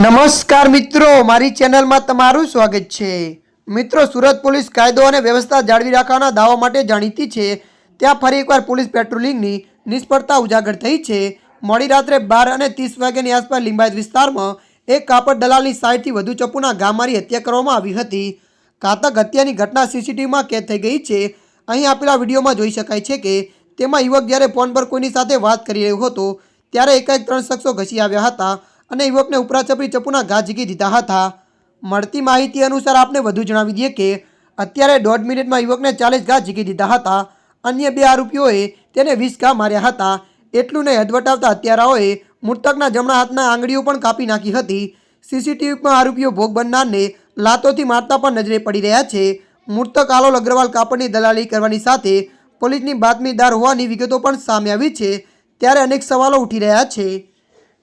નમસ્કાર મિત્રો, મારી ચેનલમાં તમારું સ્વાગત છે. મિત્રો, સુરત પોલીસ કાયદો અને વ્યવસ્થા જાળવી રાખવાના દાવા માટે જાણીતી છે, ત્યાં ફરી એકવાર પોલીસ પેટ્રોલિંગની નિષ્ફળતા ઉજાગર થઈ છે. મોડી રાત્રે બાર અને ત્રીસ વાગ્યાની આસપાસ લિંબાયત વિસ્તારમાં એક કાપડ દલાલની સાઈડથી વધુ ચપ્પુના ગામારી હત્યા કરવામાં આવી હતી. ઘાતક હત્યાની ઘટના સીસીટીવીમાં કેદ થઈ ગઈ છે. અહીં આપેલા વિડીયોમાં જોઈ શકાય છે કે તેમાં યુવક જ્યારે ફોન પર કોઈની સાથે વાત કરી રહ્યો હતો, ત્યારે એકાએક ત્રણ શખ્સો ઘસી આવ્યા હતા. અને યુવકને ઉપરાછપરી ચપ્પુના ઘા ઝીકી દીધા હતા. મળતી માહિતી અનુસાર આપને વધુ જણાવી દઈએ કે, અત્યારે દોઢ મિનિટમાં યુવકને ચાલીસ ઘા ઝીકી દીધા હતા. અન્ય બે આરોપીઓએ તેને વીસ ઘા માર્યા હતા. એટલું નહીં અદવટાવતા હત્યારાઓએ મૃતકના જમણા હાથના આંગળીઓ પણ કાપી નાખી હતી. સીસીટીવીમાં આરોપીઓ ભોગ બનનારને લાતોથી મારતા પણ નજરે પડી રહ્યા છે. મૃતક આલોલ અગ્રવાલ કાપડની દલાલી કરવાની સાથે પોલીસની બાતમીદાર હોવાની વિગતો પણ સામે આવી છે. ત્યારે અનેક સવાલો ઉઠી રહ્યા છે.